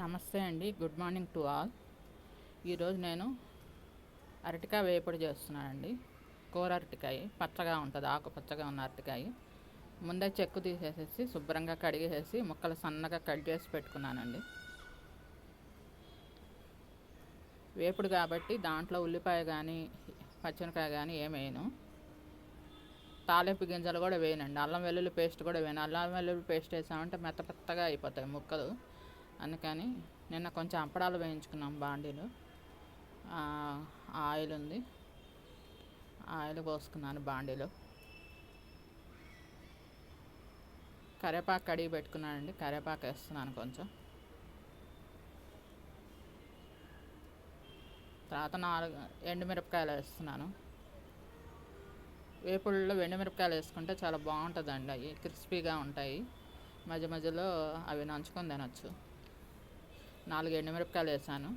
నమస్తే అండి good morning to all. ఈరోజు నేను అరటికాయ వేపుడు చేస్తున్నానండి. కూర అరటికాయ పచ్చగా ఉంటుంది ఆకుపచ్చగా ఉన్న అరటికాయ. ముందే చెక్కు తీసేసేసి శుభ్రంగా కడిగేసేసి ముక్కలు సన్నగా కట్ చేసి పెట్టుకున్నానండి. వేపుడు కాబట్టి దాంట్లో ఉల్లిపాయ కానీ పచ్చిమిరకాయ కానీ ఏమేయను తాలింపు గింజలు కూడా వేయనండి. అల్లం వెల్లుల్లి పేస్ట్ కూడా వేయను. అల్లం వెల్లుల్లి పేస్ట్ వేసామంటే మెత్త మెత్తగా అయిపోతాయి ముక్కలు. అందుకని నిన్న కొంచెం అప్పడాలు వేయించుకున్నాం బాండీలు. ఆయిల్ ఉంది. ఆయిల్ పోసుకున్నాను బాండీలో. కరివేపాకు కడిగి పెట్టుకున్నానండి. కరివేపాకు వేస్తున్నాను కొంచెం. తర్వాత నాలుగు ఎండుమిరపకాయలు వేస్తున్నాను. వేపుళ్ళలో ఎండుమిరపకాయలు వేసుకుంటే చాలా బాగుంటుందండి. అవి క్రిస్పీగా ఉంటాయి. మధ్య మధ్యలో అవి నంచుకొని తినొచ్చు. నాలుగు ఎండుమిరపకాయలు వేసాను.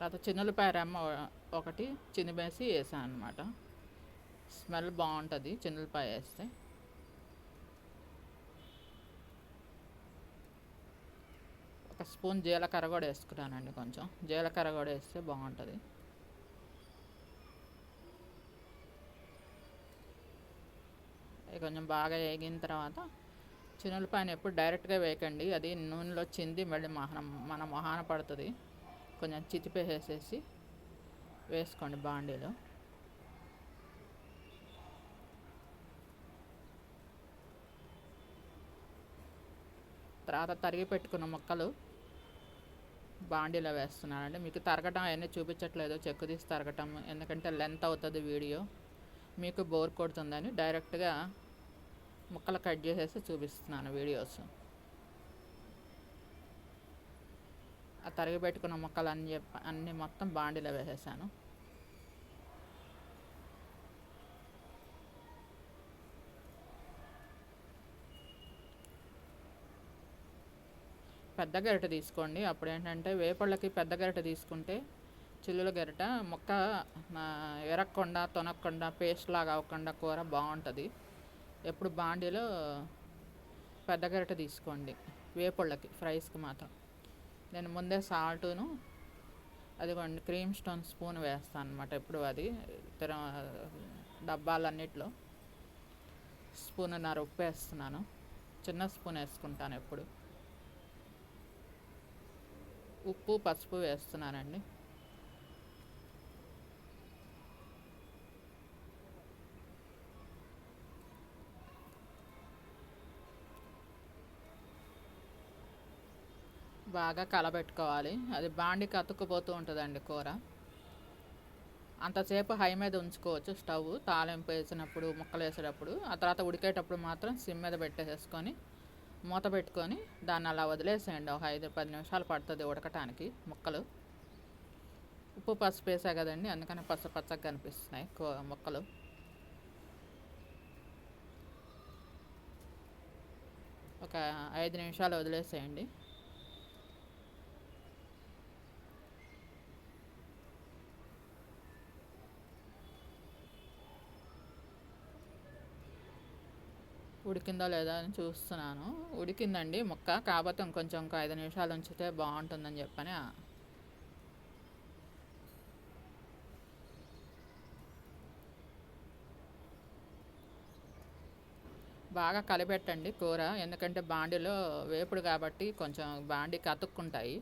తర్వాత చిన్నులపాయ రెమ్మ ఒకటి చిన్నబేసి వేసాను అనమాట స్మెల్ బాగుంటుంది చిన్నులపాయ వేస్తే. ఒక స్పూన్ జీలకర్ర కూడా వేసుకున్నానండి కొంచెం. జీలకర్ర కూడా వేస్తే బాగుంటుంది. కొంచెం బాగా వేగిన తర్వాత చినులపాయన ఎప్పుడు డైరెక్ట్గా వేయకండి. అది నూనెలో చింది మళ్ళీ మహనం మన మొహాన పడుతుంది. కొంచెం చితిపేసేసి వేసుకోండి బాండీలో. తర్వాత తరిగి పెట్టుకున్న ముక్కలు బాండీలో వేస్తున్నానండి. మీకు తరగటం అవన్నీ చూపించట్లేదు. చెక్కు తీసి తరగటం. ఎందుకంటే లెంత్ అవుతుంది వీడియో. మీకు బోర్ కొడుతుందని డైరెక్ట్గా ముక్కలు కట్ చేసేసి చూపిస్తున్నాను వీడియోస్. ఆ తరిగి పెట్టుకున్న ముక్కలు అన్ని చెప్ప అన్ని మొత్తం బాండీలో వేసేసాను. పెద్ద గరిట తీసుకోండి. అప్పుడు ఏంటంటే వేపళ్ళకి పెద్ద గరిట తీసుకుంటే చిల్లుల గరిట ముక్క ఎరగకుండా తొనక్కుండా పేస్ట్ లాగా అవ్వకుండా కూర బాగుంటుంది. ఎప్పుడు బాండీలో పెద్ద గరిట తీసుకోండి వేపుళ్ళకి ఫ్రైస్కి మాత్రం. నేను ముందే సాల్టును అదిగోండి క్రీమ్ స్టోన్ స్పూన్ వేస్తాను అనమాట ఎప్పుడు అది డబ్బాలన్నిట్లో. స్పూన్ నా ఉప్పు వేస్తున్నాను చిన్న స్పూన్ వేసుకుంటాను ఎప్పుడు. ఉప్పు పసుపు వేస్తున్నానండి. బాగా కలబెట్టుకోవాలి. అది బాండికి అతుక్కుపోతూ ఉంటుందండి కూర. అంతసేపు హై మీద ఉంచుకోవచ్చు స్టవ్ తాలింపు వేసినప్పుడు ముక్కలు వేసేటప్పుడు. ఆ తర్వాత ఉడికేటప్పుడు మాత్రం సిమ్ మీద పెట్టేసేసుకొని మూత పెట్టుకొని దాన్ని అలా వదిలేసేయండి. ఒక ఐదు పది నిమిషాలు పడుతుంది ఉడకటానికి ముక్కలు. ఉప్పు పసుపు వేసా కదండి అందుకని పచ్చ పచ్చగా కనిపిస్తున్నాయి ముక్కలు. ఒక ఐదు నిమిషాలు వదిలేసేయండి. ఉడికిందో లేదా అని చూస్తున్నాను. ఉడికిందండి. ముక్క కాకపోతే ఇంకొంచెం ఇంకో ఐదు నిమిషాలు ఉంచితే బాగుంటుందని చెప్పని బాగా కలిపెట్టండి కూర. ఎందుకంటే బాండిలో వేపుడు కాబట్టి కొంచెం బాండి కతుక్కుంటాయి.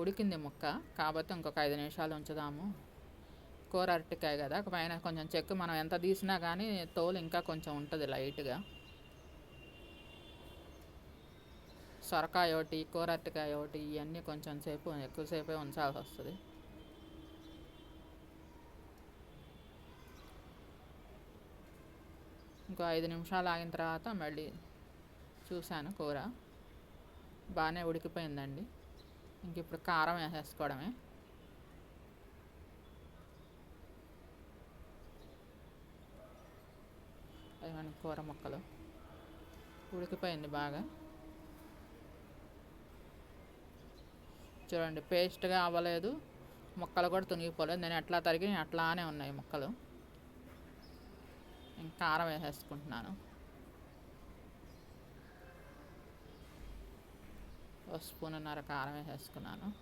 ఉడికింది ముక్క. కాబట్టి ఇంకొక ఐదు నిమిషాలు ఉంచుదాము. కూర అరటికాయ కదా పైన కొంచెం చెక్కు మనం ఎంత తీసినా కానీ తోలు ఇంకా కొంచెం ఉంటుంది లైట్గా. సొరకాయ ఒకటి కూర అరటికాయ ఒకటి ఇవన్నీ కొంచెం సేపు ఎక్కువసేపే ఉంచాల్సి వస్తుంది. ఇంకో ఐదు నిమిషాలు ఆగిన తర్వాత మళ్ళీ చూశాను కూర. బాగానే ఉడికిపోయిందండి. ఇంక ఇప్పుడు కారం వేసేసుకోవడమే. మన కూర ముక్కలు? ఉడికిపోయింది బాగా. చూడండి పేస్ట్గా అవ్వలేదు. మొక్కలు కూడా తునిగిపోలేదు. నేను ఎట్లా తరిగి అట్లానే ఉన్నాయి మొక్కలు. ఇంకా కారం వేసేసుకుంటున్నాను. ఒక స్పూన్నర కారం వేసేసుకున్నాను.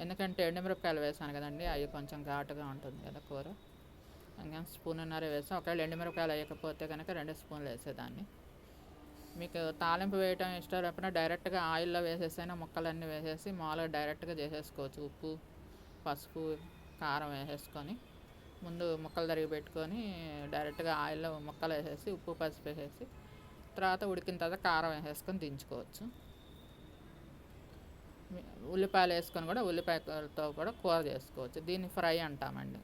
ఎందుకంటే ఎండుమిరపకాయలు వేసాను కదండి అవి కొంచెం ఘాటుగా ఉంటుంది కదా కూర. ఇంకా స్పూన్నర వేసాం. ఒకవేళ ఎండుమిరపకాయలు వేయకపోతే కనుక రెండు స్పూన్లు వేసేదాన్ని. మీకు తాలింపు వేయటం ఇష్టం లేకపోయినా డైరెక్ట్గా ఆయిల్లో వేసేసైనా ముక్కలన్నీ వేసేసి మామూలుగా డైరెక్ట్గా చేసేసుకోవచ్చు. ఉప్పు పసుపు కారం వేసేసుకొని ముందు ముక్కలు తరిగి పెట్టుకొని డైరెక్ట్గా ఆయిల్లో ముక్కలు వేసేసి ఉప్పు పసుపు వేసేసి తర్వాత ఉడికిన తర్వాత కారం వేసేసుకొని దించుకోవచ్చు. ఉల్లిపాయలు వేసుకొని కూడా ఉల్లిపాయలతో కూడా కూర చేసుకోవచ్చు. దీన్ని ఫ్రై అంటామండి.